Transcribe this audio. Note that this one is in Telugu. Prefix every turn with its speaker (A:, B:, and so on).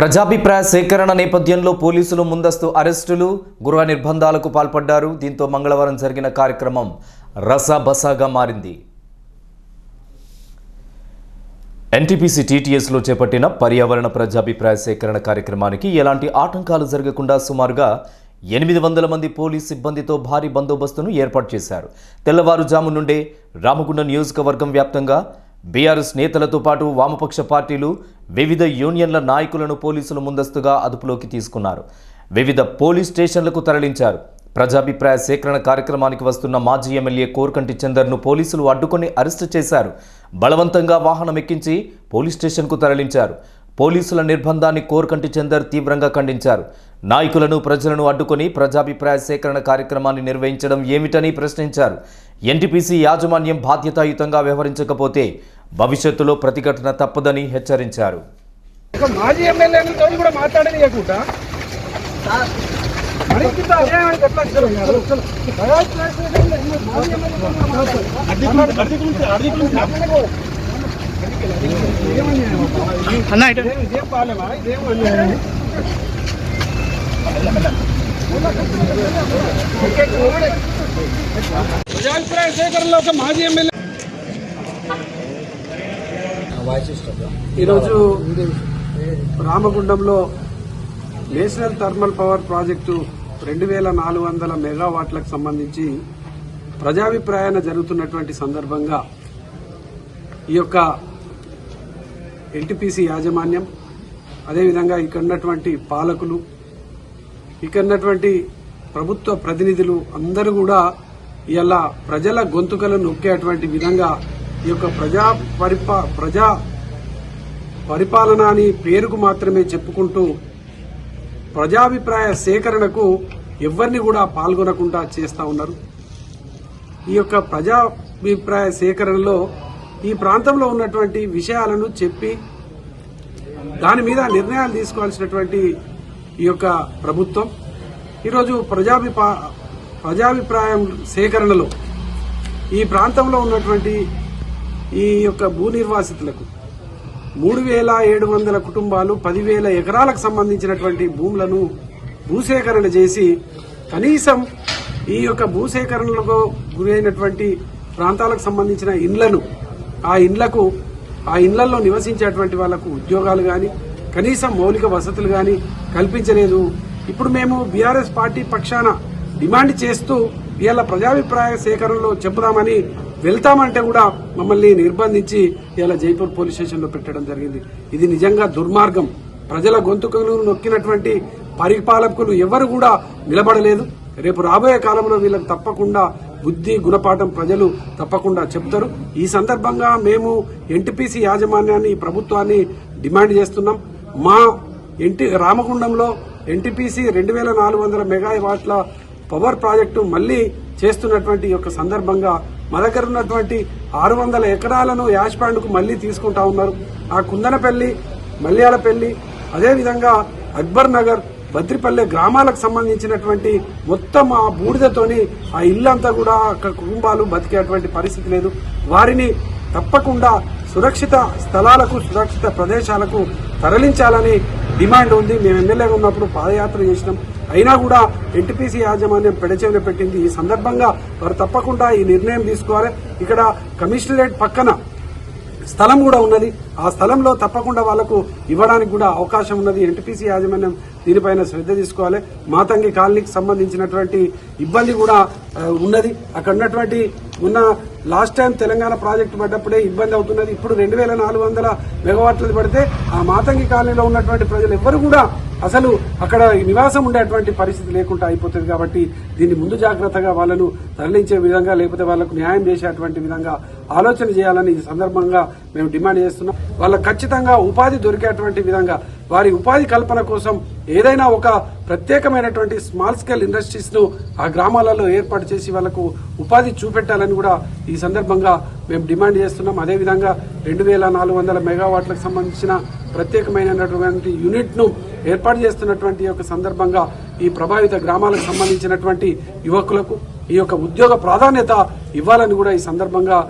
A: ప్రజాభిప్రాయ సేకరణ నేపథ్యంలో పోలీసులు ముందస్తు అరెస్టులు గృహ నిర్బంధాలకు పాల్పడ్డారు. దీంతో మంగళవారం జరిగిన కార్యక్రమం రసాబసాగా మారింది. ఎన్టీపీసీ టీటీఎస్లో చేపట్టిన పర్యావరణ ప్రజాభిప్రాయ సేకరణ కార్యక్రమానికి ఎలాంటి ఆటంకాలు జరగకుండా సుమారుగా ఎనిమిది వందల మంది పోలీస్ సిబ్బందితో భారీ బందోబస్తును ఏర్పాటు చేశారు. తెల్లవారుజాము నుండే రామగుండం నియోజకవర్గం వ్యాప్తంగా బీఆర్ఎస్ నేతలతో పాటు వామపక్ష పార్టీలు వివిధ యూనియన్ల నాయకులను పోలీసులు ముందస్తుగా అదుపులోకి తీసుకున్నారు. వివిధ పోలీస్ స్టేషన్లకు తరలించారు. ప్రజాభిప్రాయ సేకరణ కార్యక్రమానికి వస్తున్న మాజీ ఎమ్మెల్యే కోర్కంటి చందర్ను పోలీసులు అడ్డుకొని అరెస్టు చేశారు. బలవంతంగా వాహనం ఎక్కించి పోలీస్ స్టేషన్కు తరలించారు. పోలీసుల నిర్బంధాన్ని కోరకంటి చందర్ తీవ్రంగా ఖండించారు. నాయకులను ప్రజలను అడ్డుకొని ప్రజాభిప్రాయ సేకరణ కార్యక్రమాన్ని నిర్వహించడం ఏమిటని ప్రశ్నించారు. ఎన్టీపీసీ యాజమాన్యం బాధ్యతాయుతంగా వ్యవహరించకపోతే భవిష్యత్తులో ప్రతిఘటన తప్పదని హెచ్చరించారు.
B: మాజీ ఎమ్మెల్యేలతో కూడా అన్న ఇదేం ప్రజాభిప్రాయ సేకరణలో ఒక మాజీ ఎమ్మెల్యే ఈరోజు రామగుండంలో నేషనల్ థర్మల్ పవర్ ప్రాజెక్టు రెండు వేల నాలుగు వందల మెగావాట్లకు సంబంధించి ప్రజాభిప్రాయాన జరుగుతున్నటువంటి సందర్భంగా ఈ యొక్క ఎన్టీపీసీ యాజమాన్యం అదేవిధంగా ఇక్కడ ఉన్నటువంటి పాలకులు ఇక్కడ ఉన్నటువంటి ప్రభుత్వ ప్రతినిధులు అందరూ కూడా ఇలా ప్రజల గొంతుకలను నొక్కేటువంటి విధంగా ఈ యొక్క ప్రజా పరిపా ప్రజా పరిపాలన అని పేరుకు మాత్రమే చెప్పుకుంటూ ప్రజాభిప్రాయ సేకరణకు ఎవరిని కూడా పాల్గొనకుండా చేస్తా ఉన్నారు. ఈ యొక్క ప్రజాభిప్రాయ సేకరణలో ఈ ప్రాంతంలో ఉన్నటువంటి విషయాలను చెప్పి దాని మీద నిర్ణయాలు తీసుకోవాల్సినటువంటి ఈ యొక్క ప్రభుత్వం. ఈరోజు ప్రజాభిపా ప్రజాభిప్రాయం సేకరణలో ఈ ప్రాంతంలో ఉన్నటువంటి ఈ యొక్క భూ నిర్వాసితులకు మూడు వేల ఏడు వందల కుటుంబాలు పదివేల ఎకరాలకు సంబంధించినటువంటి భూములను భూసేకరణ చేసి కనీసం ఈ యొక్క భూసేకరణలకు గురైనటువంటి ప్రాంతాలకు సంబంధించిన ఇండ్లను ఆ ఇండ్లకు ఆ ఇండ్లలో నివసించేటువంటి వాళ్ళకు ఉద్యోగాలు కానీ కనీసం మౌలిక వసతులు కానీ కల్పించలేదు. ఇప్పుడు మేము బీఆర్ఎస్ పార్టీ పక్షాన డిమాండ్ చేస్తూ వీళ్ళ ప్రజాభిప్రాయ సేకరణలో చెబుదామని వెళ్తామంటే కూడా మమ్మల్ని నిర్బంధించి ఇలా జైపూర్ పోలీస్ స్టేషన్లో పెట్టడం జరిగింది. ఇది నిజంగా దుర్మార్గం. ప్రజల గొంతుకలు నొక్కినటువంటి పరిపాలకులు ఎవరు కూడా నిలబడలేదు. రేపు రాబోయే కాలంలో వీళ్ళకి తప్పకుండా బుద్ధి గుణపాఠం ప్రజలు తప్పకుండా చెప్తారు. ఈ సందర్భంగా మేము ఎన్టీపీసీ యాజమాన్యాన్ని ప్రభుత్వాన్ని డిమాండ్ చేస్తున్నాం. మా ఎన్టీ రామగుండంలో ఎన్టీపీసీ రెండు వేల నాలుగు వందల మెగావాట్ల పవర్ ప్రాజెక్టు మళ్ళీ చేస్తున్నటువంటి యొక్క సందర్భంగా మా దగ్గర ఉన్నటువంటి ఆరు వందల ఎకరాలను యాష్ ప్యాండ్కు మళ్ళీ తీసుకుంటా ఉన్నారు. ఆ కుందనపల్లి మల్యాలపల్లి అదేవిధంగా అక్బర్ నగర్ బద్రిపల్లె గ్రామాలకు సంబంధించినటువంటి మొత్తం ఆ బూడిదతోని ఆ ఇల్లంతా కూడా అక్కడ కుటుంబాలు బతికేటువంటి పరిస్థితి లేదు. వారిని తప్పకుండా సురక్షిత స్థలాలకు సురక్షిత ప్రదేశాలకు తరలించాలని డిమాండ్ ఉంది. మేము ఎమ్మెల్యేగా ఉన్నప్పుడు పాదయాత్ర చేసినాం. అయినా కూడా ఎన్టీపీసీ యాజమాన్యం పెడచేవిన పెట్టింది. ఈ సందర్భంగా వారు తప్పకుండా ఈ నిర్ణయం తీసుకోవాలి. ఇక్కడ కమిషనరేట్ పక్కన స్థలం కూడా ఉన్నది. ఆ స్థలంలో తప్పకుండా వాళ్ళకు ఇవ్వడానికి కూడా అవకాశం ఉన్నది. ఎన్టీపీసీ యాజమాన్యం దీనిపైన శ్రద్ధ తీసుకోవాలి. మాతంగి కాలనీకి సంబంధించినటువంటి ఇబ్బంది కూడా ఉన్నది. అక్కడ ఉన్నటువంటి ఉన్న లాస్ట్ టైం తెలంగాణ ప్రాజెక్టు పడ్డప్పుడే ఇబ్బంది అవుతున్నది. ఇప్పుడు రెండు వేల నాలుగు వందల మెగావాట్లది పడితే ఆ మాతంగి కాలనీలో ఉన్నటువంటి ప్రజలు ఎవ్వరు కూడా అసలు అక్కడ నివాసం ఉండేటువంటి పరిస్థితి లేకుండా అయిపోతుంది కాబట్టి దీన్ని ముందు జాగ్రత్తగా వాళ్ళను తరలించే విధంగా లేకపోతే వాళ్ళకు న్యాయం చేసేటువంటి విధంగా ఆలోచన చేయాలని ఈ సందర్భంగా మేము డిమాండ్ చేస్తున్నాం. వాళ్ళకు ఖచ్చితంగా ఉపాధి దొరికేటువంటి విధంగా వారి ఉపాధి కల్పన కోసం ఏదైనా ఒక ప్రత్యేకమైనటువంటి స్మాల్ స్కేల్ ఇండస్ట్రీస్ను ఆ గ్రామాలలో ఏర్పాటు చేసి వాళ్ళకు ఉపాధి చూపెట్టాలని కూడా ఈ సందర్భంగా మేము డిమాండ్ చేస్తున్నాం. అదేవిధంగా రెండు వేల నాలుగు వందల మెగావాట్లకు సంబంధించిన ప్రత్యేకమైనటువంటి యూనిట్ను ఏర్పాటు చేస్తున్నటువంటి యొక్క సందర్భంగా ఈ ప్రభావిత గ్రామాలకు సంబంధించినటువంటి యువకులకు ఈ యొక్క ఉద్యోగ ప్రాధాన్యత ఇవ్వాలని కూడా ఈ సందర్భంగా